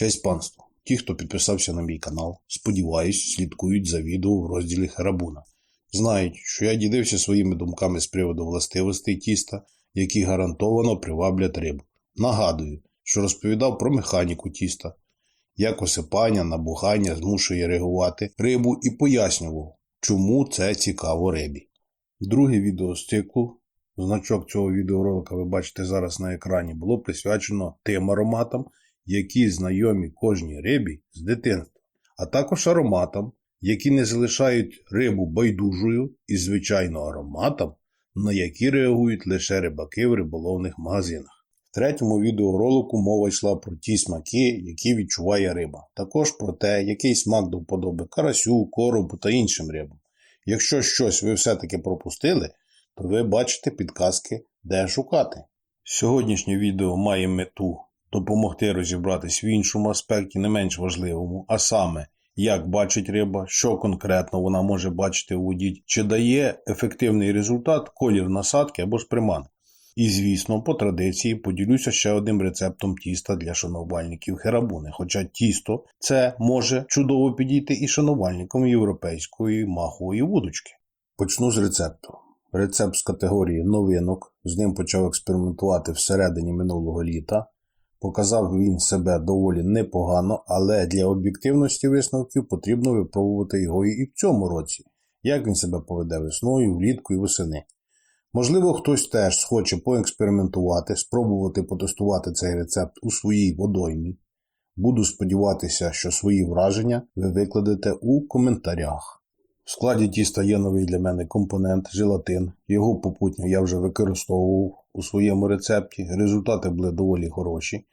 Честь панству! Ті, хто підписався на мій канал, сподіваюсь, слідкують за відео в розділі Харабуна. Знають, що я ділився своїми думками з приводу властивостей тіста, які гарантовано приваблять рибу. Нагадую, що розповідав про механіку тіста, як осипання, набухання змушує реагувати рибу і пояснював, чому це цікаво рибі. Друге відео з циклу, значок цього відеоролика ви бачите зараз на екрані, було присвячено тим ароматам, які знайомі кожній рибі з дитинства, а також ароматам, які не залишають рибу байдужою і, звичайно, ароматам, на які реагують лише рибаки в риболовних магазинах. В третьому відеоролику мова йшла про ті смаки, які відчуває риба, також про те, який смак до вподоби карасю, коробу та іншим рибам. Якщо щось ви все-таки пропустили, то ви бачите підказки, де шукати. Сьогоднішнє відео має мету допомогти розібратись в іншому аспекті, не менш важливому, а саме, як бачить риба, що конкретно вона може бачити у воді, чи дає ефективний результат колір насадки або ж приманки. І, звісно, по традиції поділюся ще одним рецептом тіста для шанувальників херабуни. Хоча тісто це може чудово підійти і шанувальникам європейської махової вудочки. Почну з рецепту. Рецепт з категорії новинок. З ним почав експериментувати всередині минулого літа. Показав він себе доволі непогано, але для об'єктивності висновків потрібно випробувати його і в цьому році, як він себе поведе весною, влітку і восени. Можливо, хтось теж схоче поекспериментувати, спробувати потестувати цей рецепт у своїй водоймі. Буду сподіватися, що свої враження ви викладете у коментарях. В складі тіста є новий для мене компонент желатин. Його попутньо я вже використовував у своєму рецепті. Результати були доволі хороші.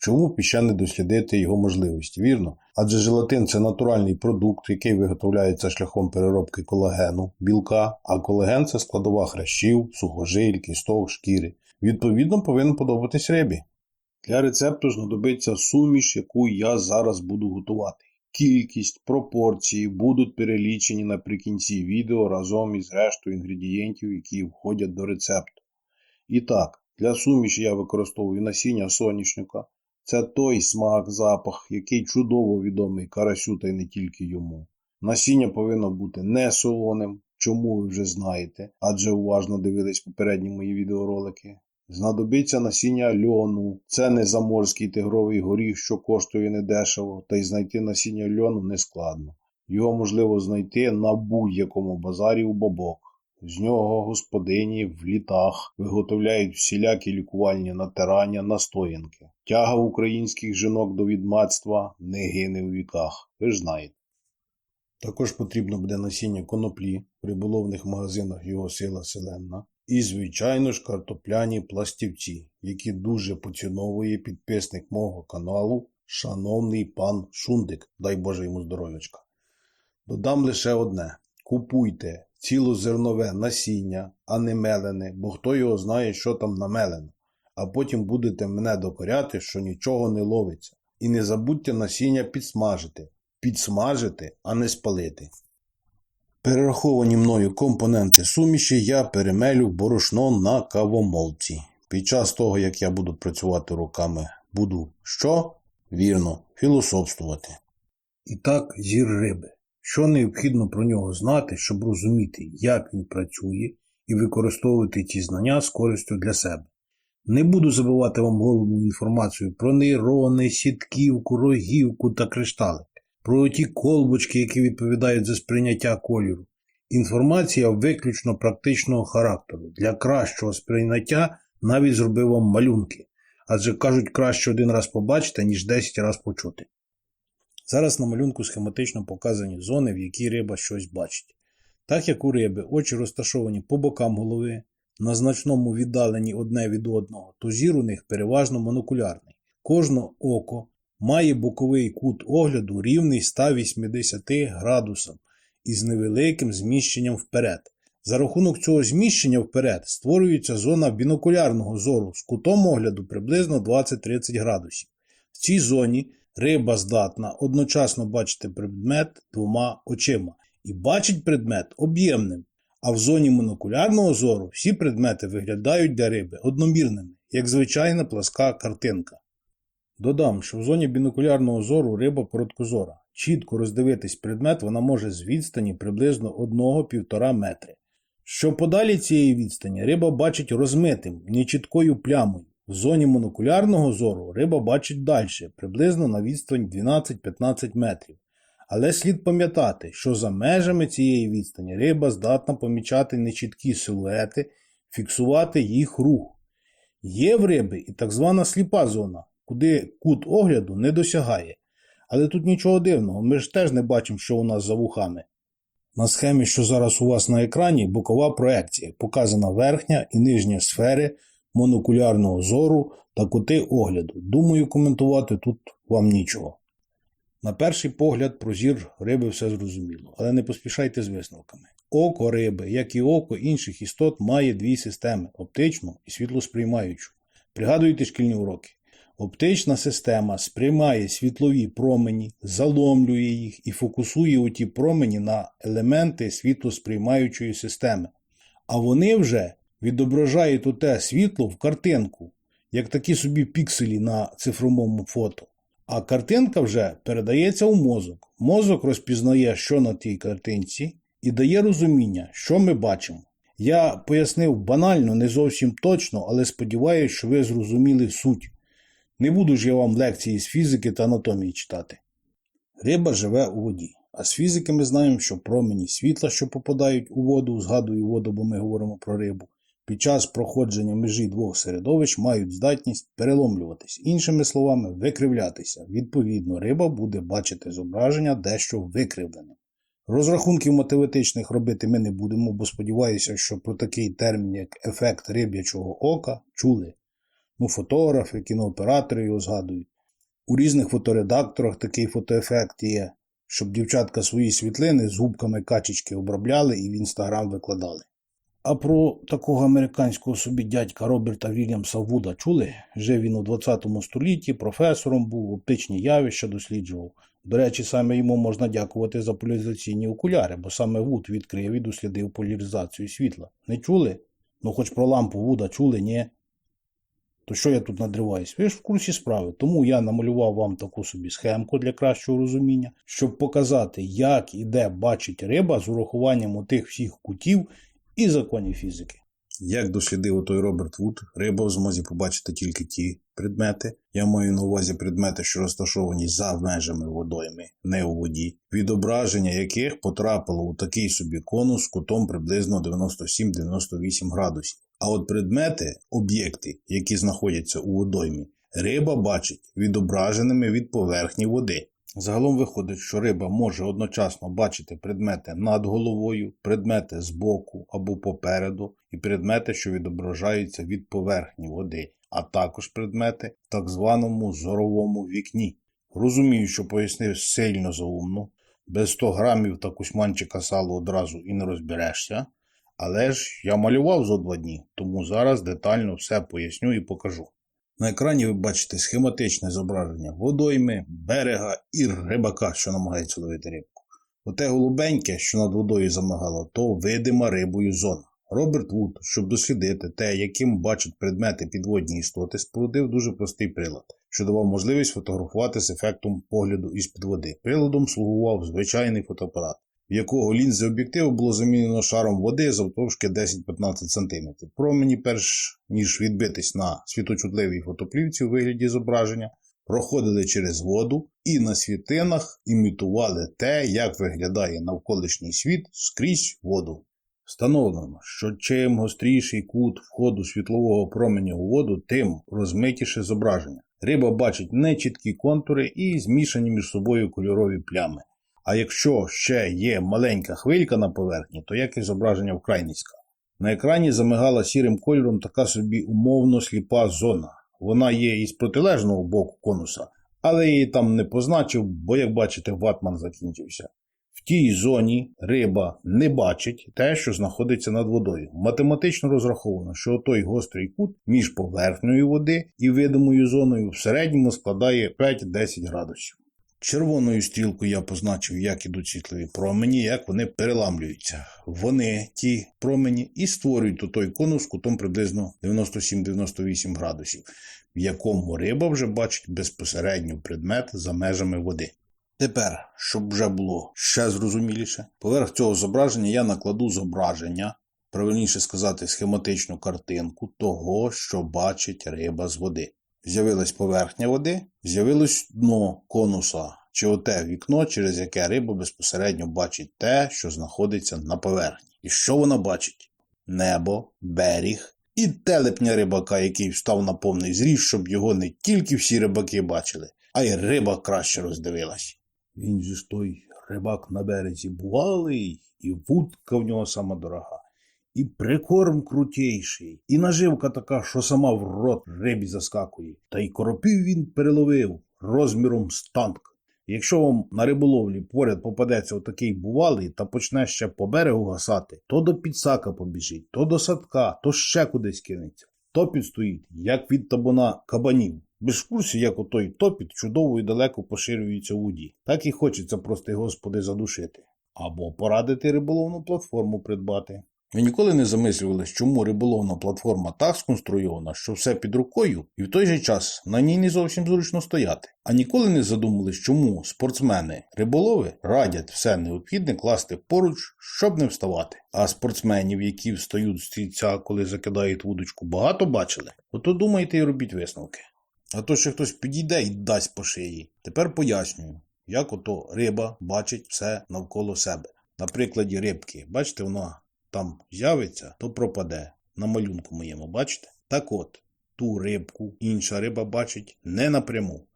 Чому б ще не дослідити його можливості? Вірно? Адже желатин це натуральний продукт, який виготовляється шляхом переробки колагену, білка, а колаген це складова хрящів, сухожиль, кісток, шкіри. Відповідно, повинен подобатись рибі. Для рецепту знадобиться суміш, яку я зараз буду готувати. Кількість, пропорції будуть перелічені наприкінці відео разом із рештою інгредієнтів, які входять до рецепту. І так, для суміші я використовую насіння соняшника. Це той смак, запах, який чудово відомий карасю та й не тільки йому. Насіння повинно бути не солоним, чому ви вже знаєте, адже уважно дивились попередні мої відеоролики. Знадобиться насіння льону. Це не заморський тигровий горіх, що коштує недешево, та й знайти насіння льону не складно. Його можливо знайти на будь-якому базарі у бабок. З нього господині в літах виготовляють всілякі лікувальні натирання, настоянки. Тяга українських жінок до відмацтва не гине у віках, ви ж знаєте. Також потрібно буде насіння коноплі в риболовних магазинах його сила селенна. І, звичайно ж, картопляні пластівці, які дуже поціновує підписник мого каналу, шановний пан Шундик, дай Боже йому здоров'ячка. Додам лише одне: купуйте цілозернове насіння, а не мелене, бо хто його знає, що там намелено. А потім будете мене докоряти, що нічого не ловиться. І не забудьте насіння підсмажити. Підсмажити, а не спалити. Перераховані мною компоненти суміші я перемелю борошно на кавомолці. Під час того, як я буду працювати руками, буду що? Вірно, філософствувати. І так, зір риби. Що необхідно про нього знати, щоб розуміти, як він працює, і використовувати ці знання з користю для себе. Не буду забивати вам голову інформацію про нейрони, сітківку, рогівку та кришталик, про ті колбочки, які відповідають за сприйняття кольору. Інформація виключно практичного характеру. Для кращого сприйняття навіть зробив вам малюнки, адже кажуть, краще один раз побачити, ніж 10 раз почути. Зараз на малюнку схематично показані зони, в які риба щось бачить. Так як у риби очі розташовані по бокам голови, на значному віддаленні одне від одного, то зір у них переважно монокулярний. Кожне око має боковий кут огляду рівний 180 градусам із невеликим зміщенням вперед. За рахунок цього зміщення вперед створюється зона бінокулярного зору з кутом огляду приблизно 20-30 градусів. В цій зоні риба здатна одночасно бачити предмет двома очима і бачить предмет об'ємним. А в зоні монокулярного зору всі предмети виглядають для риби одномірними, як звичайна пласка картинка. Додам, що в зоні бінокулярного зору риба короткозора. Чітко роздивитись предмет вона може з відстані приблизно 1-1,5 метри. Що подалі цієї відстані риба бачить розмитим, нечіткою плямою. В зоні монокулярного зору риба бачить далі, приблизно на відстань 12-15 метрів. Але слід пам'ятати, що за межами цієї відстані риба здатна помічати нечіткі силуети, фіксувати їх рух. Є в риби і так звана сліпа зона, куди кут огляду не досягає. Але тут нічого дивного, ми ж теж не бачимо, що у нас за вухами. На схемі, що зараз у вас на екрані, бокова проекція, показана верхня і нижня сфери монокулярного зору та кути огляду. Думаю, коментувати тут вам нічого. На перший погляд про зір риби все зрозуміло, але не поспішайте з висновками. Око риби, як і око інших істот, має дві системи оптичну і світлосприймаючу. Пригадуйте шкільні уроки. Оптична система сприймає світлові промені, заломлює їх і фокусує у ті промені на елементи світлосприймаючої системи. А вони вже відображають оте світло в картинку, як такі собі пікселі на цифровому фото. А картинка вже передається у мозок. Мозок розпізнає, що на тій картинці, і дає розуміння, що ми бачимо. Я пояснив банально, не зовсім точно, але сподіваюся, що ви зрозуміли суть. Не буду ж я вам лекції з фізики та анатомії читати. Риба живе у воді. А з фізики ми знаємо, що промені світла, що попадають у воду, згадую воду, бо ми говоримо про рибу, під час проходження межі двох середовищ мають здатність переломлюватись, іншими словами, викривлятися. Відповідно, риба буде бачити зображення дещо викривлене. Розрахунків математичних робити ми не будемо, бо сподіваюся, що про такий термін, як ефект риб'ячого ока, чули. Ну, фотографи, кінооператори його згадують. У різних фоторедакторах такий фотоефект є, щоб дівчатка свої світлини з губками качечки обробляли і в інстаграм викладали. А про такого американського собі дядька Роберта Вільямса Вуда чули? Жив він у 20 столітті, професором був, оптичні явища досліджував. До речі, саме йому можна дякувати за поляризаційні окуляри, бо саме Вуд відкрив і дослідив поляризацію світла. Не чули? Ну, хоч про лампу Вуда чули, ні? То що я тут надриваюсь? Ви ж в курсі справи. Тому я намалював вам таку собі схемку для кращого розуміння, щоб показати, як і де бачить риба з урахуванням отих всіх кутів і законів фізики. Як дослідив той Роберт Вуд, риба в змозі побачити тільки ті предмети. Я маю на увазі предмети, що розташовані за межами водойми, не у воді, відображення яких потрапило у такий собі конус з кутом приблизно 97-98 градусів. А от предмети, об'єкти, які знаходяться у водоймі, риба бачить відображеними від поверхні води. Загалом виходить, що риба може одночасно бачити предмети над головою, предмети збоку або попереду, і предмети, що відображаються від поверхні води, а також предмети в так званому зоровому вікні. Розумію, що пояснив сильно заумно, без 100 грамів та кусманчика салу одразу і не розберешся. Але ж я малював зо два дні, тому зараз детально все поясню і покажу. На екрані ви бачите схематичне зображення водойми, берега і рибака, що намагається ловити рибку. Оте голубеньке, що над водою замагало, то видима рибою зона. Роберт Вуд, щоб дослідити те, яким бачать предмети підводні істоти, спорудив дуже простий прилад, що давав можливість фотографувати з ефектом погляду із-під води. Приладом слугував звичайний фотоапарат в якого лінзи об'єктиву було замінено шаром води завтовшки 10-15 см. Промені, перш ніж відбитись на світочутливій фотоплівці у вигляді зображення, проходили через воду і на світинах імітували те, як виглядає навколишній світ скрізь воду. Встановлено, що чим гостріший кут входу світлового променя у воду, тим розмитіше зображення. Риба бачить нечіткі контури і змішані між собою кольорові плями. А якщо ще є маленька хвилька на поверхні, то якість зображення вкрай низька. На екрані замигала сірим кольором така собі умовно сліпа зона. Вона є із протилежного боку конуса, але її там не позначив, бо, як бачите, ватман закінчився. В тій зоні риба не бачить те, що знаходиться над водою. Математично розраховано, що той гострий кут між поверхнею води і видимою зоною в середньому складає 5-10 градусів. Червоною стрілкою я позначив, як ідуть світлові промені, як вони переламлюються. Вони, ті промені, і створюють той конус кутом приблизно 97-98 градусів, в якому риба вже бачить безпосередньо предмет за межами води. Тепер, щоб вже було ще зрозуміліше, поверх цього зображення я накладу зображення, правильніше сказати, схематичну картинку того, що бачить риба з води. З'явилась поверхня води, з'явилось дно конуса, чи оте вікно, через яке риба безпосередньо бачить те, що знаходиться на поверхні. І що вона бачить? Небо, берег і телепня рибака, який встав на повний зріст, щоб його не тільки всі рибаки бачили, а й риба краще роздивилась. Він же ж той рибак на березі бувалий, і вудка в нього сама дорога, і прикорм крутейший, і наживка така, що сама в рот рибі заскакує. Та й коропів він переловив розміром з танк. Якщо вам на риболовлі поряд попадеться отакий бувалий та почне ще по берегу гасати, то до підсака побіжить, то до садка, то ще кудись кинеться. Топіт стоїть, як від табуна кабанів. Без в курсі, як отой топіт чудово і далеко поширюється у воді. Так і хочеться, прости господи, задушити. Або порадити риболовну платформу придбати. Ви ніколи не замислювались, чому риболовна платформа так сконструйована, що все під рукою, і в той же час на ній не зовсім зручно стояти. А ніколи не задумались, чому спортсмени риболови радять все необхідне класти поруч, щоб не вставати. А спортсменів, які встають з стільця, коли закидають вудочку, багато бачили? Ото думайте і робіть висновки. А то ще хтось підійде і дасть по шиї. Тепер пояснюю, як ото риба бачить все навколо себе. На прикладі рибки, бачите, вона там з'явиться, то пропаде. На малюнку моєму, бачите? Так от, ту рибку інша риба бачить не напряму,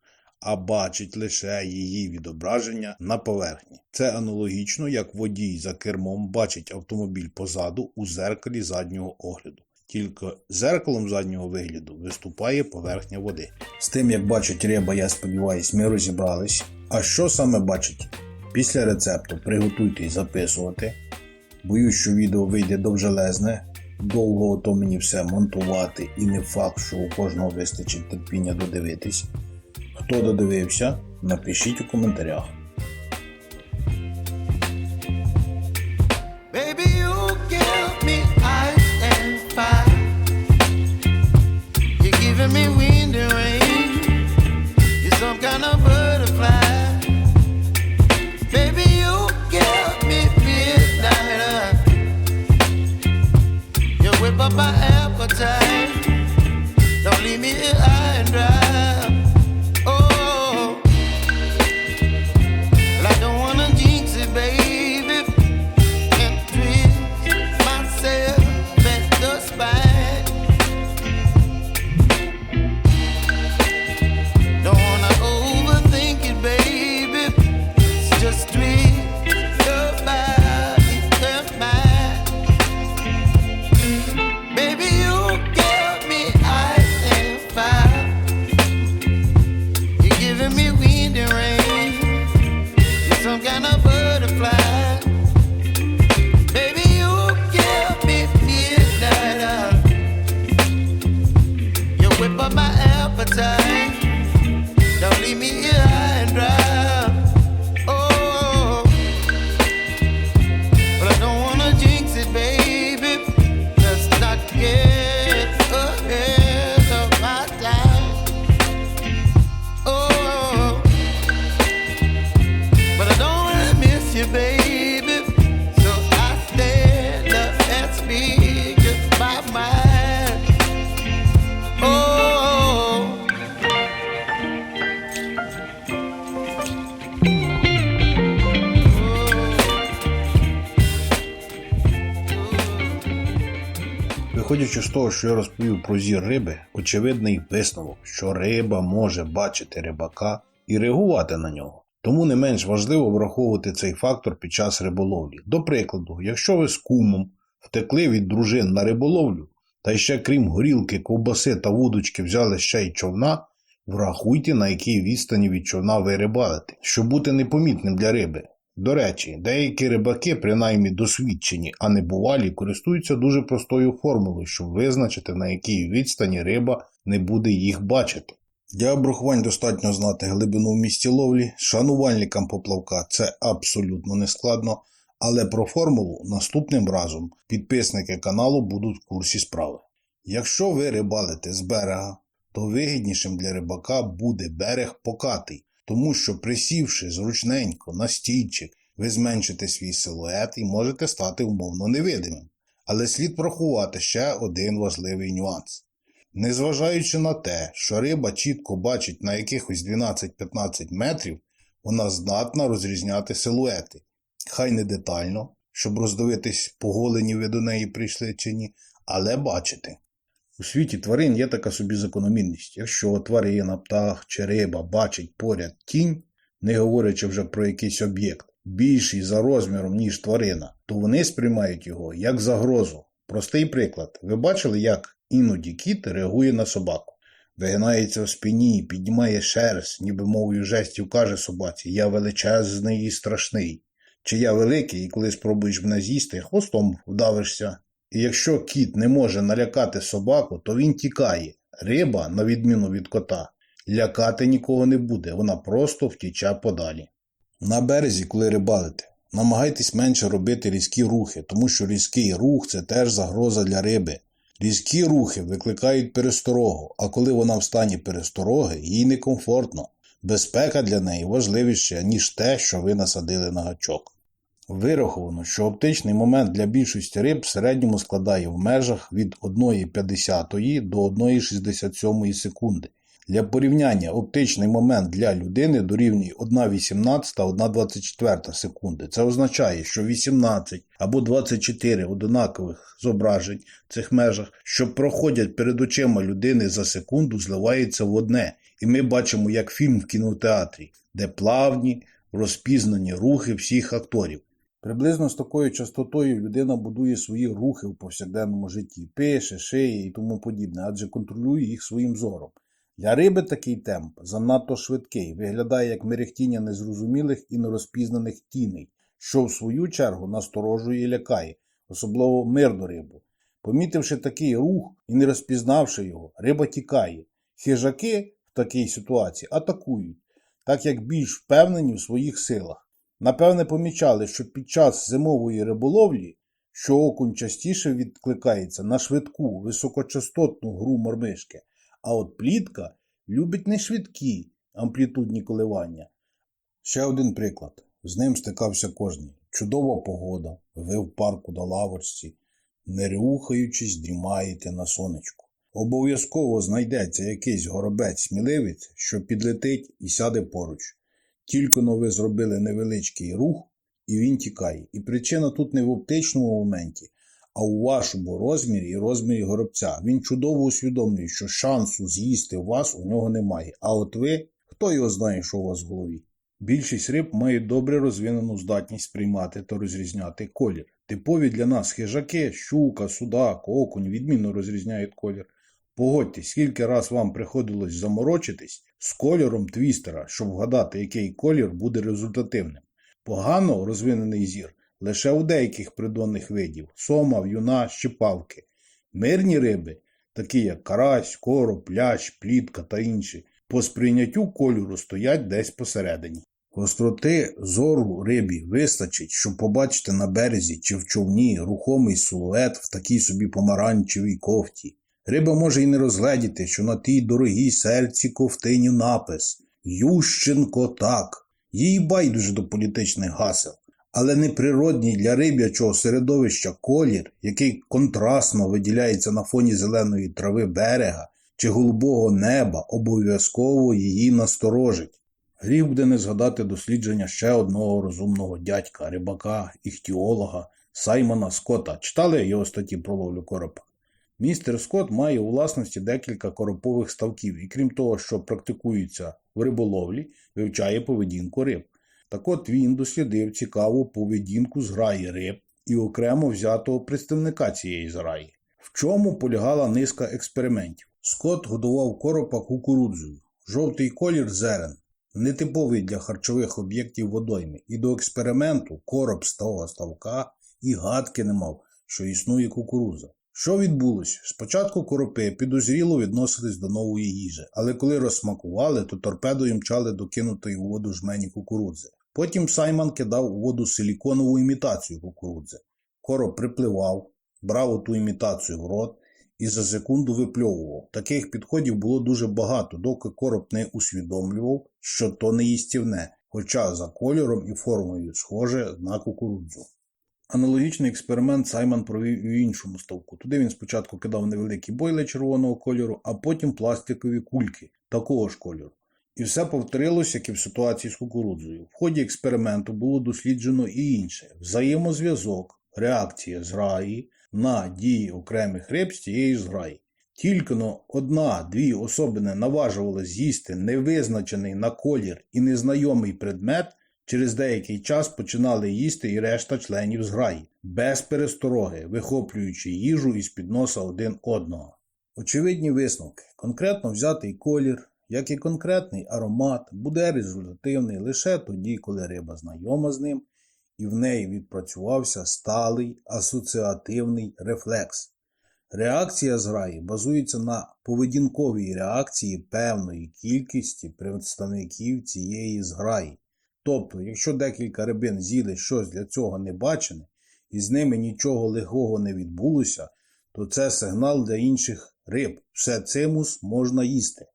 а бачить лише її відображення на поверхні. Це аналогічно, як водій за кермом бачить автомобіль позаду у зеркалі заднього огляду. Тільки зеркалом заднього вигляду виступає поверхня води. З тим, як бачить риба, я сподіваюсь, ми розібрались. А що саме бачить? Після рецепту приготуйтесь записувати. Боюсь, що відео вийде довжелезне. Довго ото мені все монтувати, і не факт, що у кожного вистачить терпіння додивитись. Хто додивився, напишіть у коментарях. Up my appetite. Виходячи з того, що я розповів про зір риби, очевидний висновок, що риба може бачити рибака і реагувати на нього. Тому не менш важливо враховувати цей фактор під час риболовлі. До прикладу, якщо ви з кумом втекли від дружин на риболовлю, та ще крім горілки, ковбаси та вудочки взяли ще й човна, врахуйте, на якій відстані від човна ви рибалите, щоб бути непомітним для риби. До речі, деякі рибаки, принаймні досвідчені, а не бувалі, користуються дуже простою формулою, щоб визначити, на якій відстані риба не буде їх бачити. Для обрахувань достатньо знати глибину в місці ловлі. Шанувальникам поплавка це абсолютно не складно, але про формулу наступним разом підписники каналу будуть в курсі справи. Якщо ви рибалите з берега, то вигіднішим для рибака буде берег покатий, тому що присівши зручненько на стійчик, ви зменшите свій силует і можете стати умовно невидимим. Але слід врахувати ще один важливий нюанс. Незважаючи на те, що риба чітко бачить на якихось 12-15 метрів, вона здатна розрізняти силуети. Хай не детально, щоб роздивитись, поголені ви до неї прийшли чи ні, але бачити. У світі тварин є така собі закономірність. Якщо тварина, птах чи риба бачить поряд тінь, не говорячи вже про якийсь об'єкт, більший за розміром, ніж тварина, то вони сприймають його як загрозу. Простий приклад. Ви бачили, як іноді кіт реагує на собаку. Вигинається в спині, піднімає шерсть, ніби мовою жестів каже собаці Я величезний і страшний. Чи я великий, і коли спробуєш мене з'їсти, хвостом вдавишся. І якщо кіт не може налякати собаку, то він тікає. Риба, на відміну від кота, лякати нікого не буде, вона просто втіче подалі. На березі, коли рибалите, намагайтесь менше робити різкі рухи, тому що різкий рух це теж загроза для риби. Різкі рухи викликають пересторогу, а коли вона в стані перестороги, їй некомфортно. Безпека для неї важливіша, ніж те, що ви насадили на гачок. Вираховано, що оптичний момент для більшості риб в середньому складає в межах від 1,50 до 1,67 секунди. Для порівняння оптичний момент для людини дорівнює 1,18-1,24 секунди. Це означає, що 18 або 24 одинакових зображень в цих межах, що проходять перед очима людини за секунду, зливаються в одне. І ми бачимо як фільм в кінотеатрі, де плавні, розпізнані рухи всіх акторів. Приблизно з такою частотою людина будує свої рухи в повсякденному житті, пише, шиє і тому подібне, адже контролює їх своїм зором. Для риби такий темп занадто швидкий, виглядає як мерехтіння незрозумілих і нерозпізнаних тіней, що в свою чергу насторожує і лякає, особливо мирну рибу. Помітивши такий рух і не розпізнавши його, риба тікає. Хижаки в такій ситуації атакують, так як більш впевнені в своїх силах. Напевне, помічали, що під час зимової риболовлі, що окунь частіше відкликається на швидку, високочастотну гру мормишки, а от плітка любить не швидкі амплітудні коливання. Ще один приклад. З ним стикався кожний. Чудова погода, ви в парку на лавочці, не рухаючись, дрімаєте на сонечку. Обов'язково знайдеться якийсь горобець-сміливець, що підлетить і сяде поруч. Тільки но ви зробили невеличкий рух, і він тікає. І причина тут не в оптичному моменті, а у вашому розмірі і розмірі горобця. Він чудово усвідомлює, що шансу з'їсти вас у нього немає. А от ви, хто його знає, що у вас в голові? Більшість риб мають добре розвинену здатність сприймати та розрізняти колір. Типові для нас хижаки, щука, судак, окунь відмінно розрізняють колір. Погодьтесь, скільки раз вам приходилось заморочитись з кольором твістера, щоб вгадати, який колір буде результативним. Погано розвинений зір лише у деяких придонних видів сома, в'юна, щепавки. Мирні риби, такі як карась, короб, плящ, плітка та інші, по сприйняттю кольору стоять десь посередині. Гостроти зору рибі вистачить, щоб побачити на березі чи в човні рухомий силует в такій собі помаранчевій кофті. Риба може й не розгледіти, що на тій дорогій серці ковтині напис Ющенко так. Їй байдуже до політичних гасел, але неприродній для риб'ячого середовища колір, який контрастно виділяється на фоні зеленої трави берега чи голубого неба, обов'язково її насторожить. Гріх буде не згадати дослідження ще одного розумного дядька, рибака, іхтіолога Саймона Скотта. Читали його статті про ловлю коропа? Містер Скотт має у власності декілька коропових ставків і крім того, що практикується в риболовлі, вивчає поведінку риб. Так от він дослідив цікаву поведінку зграї риб і окремо взятого представника цієї зграї. В чому полягала низка експериментів? Скотт годував коропа кукурудзою, жовтий колір зерен, нетиповий для харчових об'єктів водойми, і до експерименту короб з того ставка і гадки не мав, що існує кукуруза. Що відбулося? Спочатку коропи підозріло відносились до нової їжі, але коли розсмакували, то торпедою мчали до кинутої у воду жмені кукурудзи. Потім Саймон кидав у воду силіконову імітацію кукурудзи. Короб припливав, брав оту імітацію в рот і за секунду випльовував. Таких підходів було дуже багато, доки короб не усвідомлював, що то не їстівне, хоча за кольором і формою схоже на кукурудзу. Аналогічний експеримент Саймон провів в іншому ставку. Туди він спочатку кидав невеликі бойли червоного кольору, а потім пластикові кульки такого ж кольору. І все повторилось, як і в ситуації з кукурудзою. В ході експерименту було досліджено і інше взаємозв'язок, реакція зграї на дії окремих риб з тієї зграї. Тільки одна-дві особини наважували з'їсти невизначений на колір і незнайомий предмет, через деякий час починали їсти і решта членів зграї, без перестороги, вихоплюючи їжу із під носа один одного. Очевидні висновки. Конкретно взятий колір, як і конкретний аромат, буде результативний лише тоді, коли риба знайома з ним і в неї відпрацювався сталий асоціативний рефлекс. Реакція зграї базується на поведінковій реакції певної кількості представників цієї зграї. Тобто, якщо декілька рибин з'їли щось для цього небачене, і з ними нічого лихого не відбулося, то це сигнал для інших риб. Все цимус можна їсти.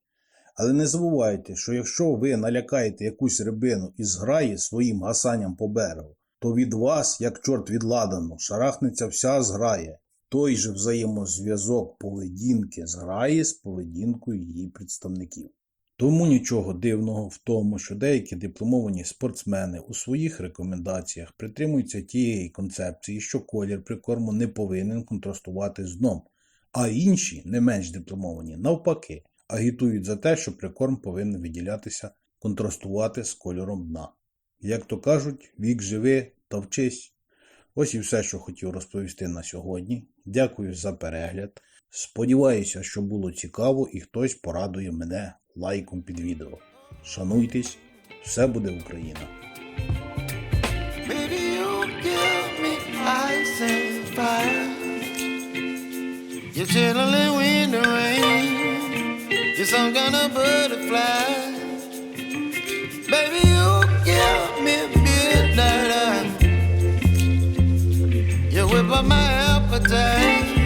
Але не забувайте, що якщо ви налякаєте якусь рибину і зграє своїм гасанням по берегу, то від вас, як чорт від ладану, шарахнеться вся зграя. Той же взаємозв'язок поведінки зграї з поведінкою її представників. Тому нічого дивного в тому, що деякі дипломовані спортсмени у своїх рекомендаціях притримуються тієї концепції, що колір прикорму не повинен контрастувати з дном, а інші, не менш дипломовані, навпаки, агітують за те, що прикорм повинен виділятися, контрастувати з кольором дна. Як то кажуть, вік живи та вчись. Ось і все, що хотів розповісти на сьогодні. Дякую за перегляд. Сподіваюся, що було цікаво і хтось порадує мене лайком під відео. Шануйтесь, все буде Україна! You're chilling when the rain. You're some kind of butterfly. Baby, you give me midnight. You whip up my appetite.